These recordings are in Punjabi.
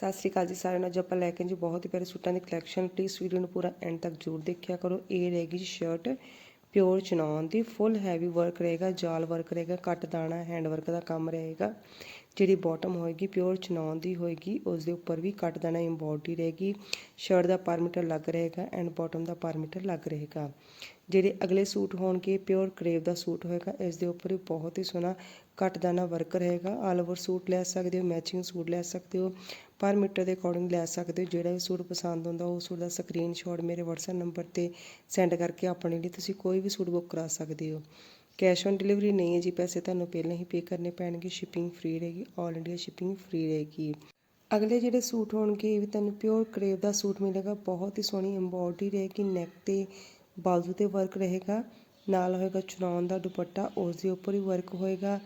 ਸਤਿ ਸ਼੍ਰੀ ਅਕਾਲ ਜੀ ਸਾਰਿਆਂ ਨੂੰ। ਅੱਜ ਆਪਾਂ ਲੈ ਕੇ ਜੀ ਬਹੁਤ ਹੀ ਪਿਆਰੇ ਸੂਟਾਂ ਦੀ ਕਲੈਕਸ਼ਨ ਪਲੀਜ਼ ਵੀਡੀਓ ਨੂੰ ਪੂਰਾ ਐਂਡ ਤੱਕ ਜ਼ਰੂਰ ਦੇਖਿਆ ਕਰੋ। ਇਹ ਰਹੇਗੀ ਜੀ ਸ਼ਰਟ ਪਿਓਰ ਚਨੌਨ ਦੀ। ਫੁੱਲ ਹੈਵੀ ਵਰਕ ਰਹੇਗਾ, ਜਾਲ ਵਰਕ ਰਹੇਗਾ, ਕੱਟ ਦਾਣਾ ਹੈਂਡ ਵਰਕ ਦਾ ਕੰਮ ਰਹੇਗਾ। ਜਿਹੜੀ ਬਾਟਮ ਹੋਏਗੀ ਪਿਓਰ ਚਨੌਨ ਦੀ ਹੋਏਗੀ। ਉਸ ਦੇ ਉੱਪਰ ਵੀ ਕੱਟ ਦਾਣਾ ਐਮਬੋਡੀ ਰਹੇਗੀ। ਸ਼ਰਟ ਦਾ ਪਰ ਮੀਟਰ ਲੱਗ ਰਹੇਗਾ ਐਂਡ ਬਾਟਮ ਦਾ ਪਰ ਮੀਟਰ ਲੱਗ ਰਹੇਗਾ। ਜਿਹੜੇ ਅਗਲੇ ਸੂਟ ਹੋਣਗੇ ਪਿਓਰ ਕਰੇਵ ਦਾ ਸੂਟ ਹੋਏਗਾ। ਇਸ ਦੇ ਉੱਪਰ ਵੀ ਬਹੁਤ ਹੀ ਸੋਹਣਾ ਕੱਟ ਦਾਣਾ ਵਰਕ ਰਹੇਗਾ। ਆਲ ਓਵਰ ਸੂਟ ਲੈ ਸਕਦੇ ਹੋ ਮੈਚਿੰਗ ਸੂਟ ਲੈ ਸਕਦੇ ਹੋ। ਪਰ ਮੀਟਰ ਦੇ ਅਕੋਰਡਿੰਗ ਲੈ ਸਕਦੇ ਹੋ। ਜਿਹੜਾ ਵੀ ਸੂਟ ਪਸੰਦ ਹੁੰਦਾ, ਉਹ ਸੂਟ ਦਾ ਸਕਰੀਨਸ਼ਾਟ ਮੇਰੇ WhatsApp ਨੰਬਰ ਤੇ ਸੈਂਡ ਕਰਕੇ ਆਪਣੇ ਲਈ ਤੁਸੀਂ ਕੋਈ ਵੀ ਸੂਟ ਬੁੱਕ ਕਰਾ ਸਕਦੇ ਹੋ। ਕੈਸ਼ ਔਨ ਡਿਲੀਵਰੀ ਨਹੀਂ ਹੈ ਜੀ, ਪੈਸੇ ਤੁਹਾਨੂੰ ਪਹਿਲਾਂ ਹੀ ਪੇ ਕਰਨੇ ਪੈਣਗੇ। ਸ਼ਿਪਿੰਗ ਫ੍ਰੀ ਰਹੇਗੀ ਆਲ ਇੰਡੀਆ ਸ਼ਿਪਿੰਗ ਫ੍ਰੀ ਰਹੇਗੀ। ਅਗਲੇ ਜਿਹੜੇ ਸੂਟ ਹੋਣਗੇ, ਇਹ ਵੀ ਤੁਹਾਨੂੰ ਪਿਓਰ ਕਰੇਵ ਦਾ ਸੂਟ ਮਿਲੇਗਾ। ਬਹੁਤ ਹੀ ਸੋਹਣੀ ਐਮਬੋਡੀ ਰਹੇਗੀ ਨੈਕ ਤੇ ਬਾਜ਼ੂ ਤੇ ਵਰਕ ਰਹੇਗਾ। ਨਾਲ ਹੋਏਗਾ ਚੁਨਾਨ ਦਾ ਦੁਪੱਟਾ, ਉਸ ਦੇ ਉੱਪਰ ਹੀ ਵਰਕ ਹੋਏਗਾ।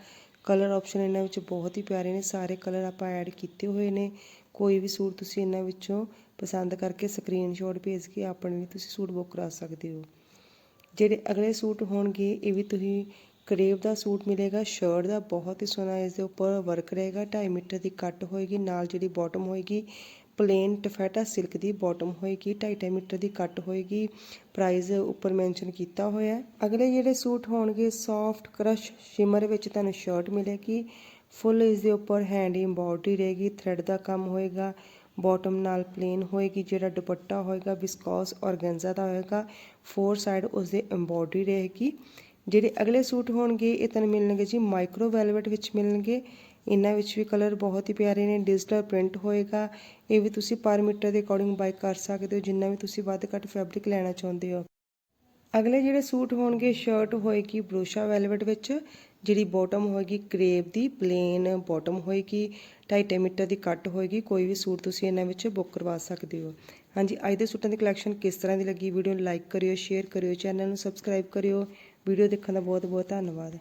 ਕਲਰ ਆਪਸ਼ਨ ਇਹਨਾਂ ਵਿੱਚ ਬਹੁਤ ਹੀ ਪਿਆਰੇ ਨੇ, ਸਾਰੇ ਕਲਰ ਆਪਾਂ ਐਡ ਕੀਤੇ ਹੋਏ ਨੇ। ਕੋਈ ਵੀ ਸੂਟ ਤੁਸੀਂ ਇਹਨਾਂ ਵਿੱਚੋਂ ਪਸੰਦ ਕਰਕੇ ਸਕਰੀਨਸ਼ਾਟ ਭੇਜ ਕੇ ਆਪਣੇ ਲਈ ਤੁਸੀਂ ਸੂਟ ਬੁੱਕ ਕਰਾ ਸਕਦੇ ਹੋ। ਜਿਹੜੇ ਅਗਲੇ ਸੂਟ ਹੋਣਗੇ, ਇਹ ਵੀ ਤੁਸੀਂ ਕਰੇਵ ਦਾ ਸੂਟ ਮਿਲੇਗਾ ਸ਼ਰਟ ਦਾ ਬਹੁਤ ਹੀ ਸੋਹਣਾ ਇਸ ਦੇ ਉੱਪਰ ਵਰਕ ਰਹੇਗਾ 2.5 ਮੀਟਰ ਦੀ ਕੱਟ ਹੋਏਗੀ, ਨਾਲ ਜਿਹੜੀ ਬਾਟਮ ਹੋਏਗੀ ਪਲੇਨ ਟਫੈਟਾ ਸਿਲਕ ਦੀ ਬਾਟਮ ਹੋਏਗੀ 2.5 ਮੀਟਰ ਦੀ ਕੱਟ ਹੋਏਗੀ ਪ੍ਰਾਈਸ ਉੱਪਰ ਮੈਂਸ਼ਨ ਕੀਤਾ ਹੋਇਆ ਅਗਲੇ ਜਿਹੜੇ ਸੂਟ ਹੋਣਗੇ ਸੌਫਟ ਕਰਸ਼ ਸ਼ਿਮਰ ਵਿੱਚ ਤੁਹਾਨੂੰ ਸ਼ਰਟ ਮਿਲੇਗੀ ਫੁੱਲ ਇਸ ਦੇ ਉੱਪਰ ਹੈਂਡ ਐਮਬੋਡਰੀ ਰਹੇਗੀ ਥ੍ਰੈਡ ਦਾ ਕੰਮ ਹੋਏਗਾ ਬਾਟਮ ਨਾਲ ਪਲੇਨ ਹੋਏਗੀ, ਜਿਹੜਾ ਦੁਪੱਟਾ ਹੋਏਗਾ ਵਿਸਕੋਸ ਔਰਗੈਂਜ਼ਾ ਦਾ ਹੋਏਗਾ ਫੋਰ ਸਾਈਡ ਉਸ ਦੇ ਐਮਬੋਡਰੀ ਰਹੇਗੀ। ਜਿਹੜੇ ਅਗਲੇ ਸੂਟ ਹੋਣਗੇ, ਇਹ ਤੁਹਾਨੂੰ ਮਿਲਣਗੇ ਜੀ ਮਾਈਕਰੋ ਵੈਲਵਟ ਵਿੱਚ ਮਿਲਣਗੇ ਇਹਨਾਂ ਵਿੱਚ ਵੀ ਕਲਰ ਬਹੁਤ ਹੀ ਪਿਆਰੇ ਨੇ ਡਿਜੀਟਲ ਪ੍ਰਿੰਟ ਹੋਏਗਾ। ਇਹ ਵੀ ਤੁਸੀਂ ਪਰ ਮੀਟਰ ਦੇ ਅਕੋਰਡਿੰਗ ਬਾਈ ਕਰ ਸਕਦੇ ਹੋ, ਜਿੰਨਾ ਵੀ ਤੁਸੀਂ ਵੱਧ ਘੱਟ ਫੈਬਰਿਕ ਲੈਣਾ ਚਾਹੁੰਦੇ ਹੋ। ਅਗਲੇ ਜਿਹੜੇ ਸੂਟ ਹੋਣਗੇ ਸ਼ਰਟ ਹੋਏਗੀ ਬਰੋਸ਼ਾ ਵੈਲਵਟ ਵਿੱਚ, ਜਿਹੜੀ ਬਾਟਮ ਹੋਏਗੀ ਕਰੇਪ ਦੀ ਪਲੇਨ ਬਾਟਮ ਹੋਏਗੀ 2.5 ਮੀਟਰ ਦੀ ਕੱਟ ਹੋਏਗੀ, ਕੋਈ ਵੀ ਸੂਟ ਤੁਸੀਂ ਇਹਨਾਂ ਵਿੱਚ ਬੁੱਕ ਕਰਵਾ ਸਕਦੇ ਹੋ। ਹਾਂਜੀ, ਅੱਜ ਦੇ ਸੂਟਾਂ ਦੀ ਕਲੈਕਸ਼ਨ ਕਿਸ ਤਰ੍ਹਾਂ ਦੀ ਲੱਗੀ ਵੀਡੀਓ ਨੂੰ ਲਾਈਕ ਕਰਿਓ ਸ਼ੇਅਰ ਕਰਿਓ ਚੈਨਲ ਨੂੰ ਸਬਸਕ੍ਰਾਈਬ ਕਰਿਓ। ਵੀਡੀਓ ਦੇਖਣ ਦਾ ਬਹੁਤ ਬਹੁਤ ਧੰਨਵਾਦ।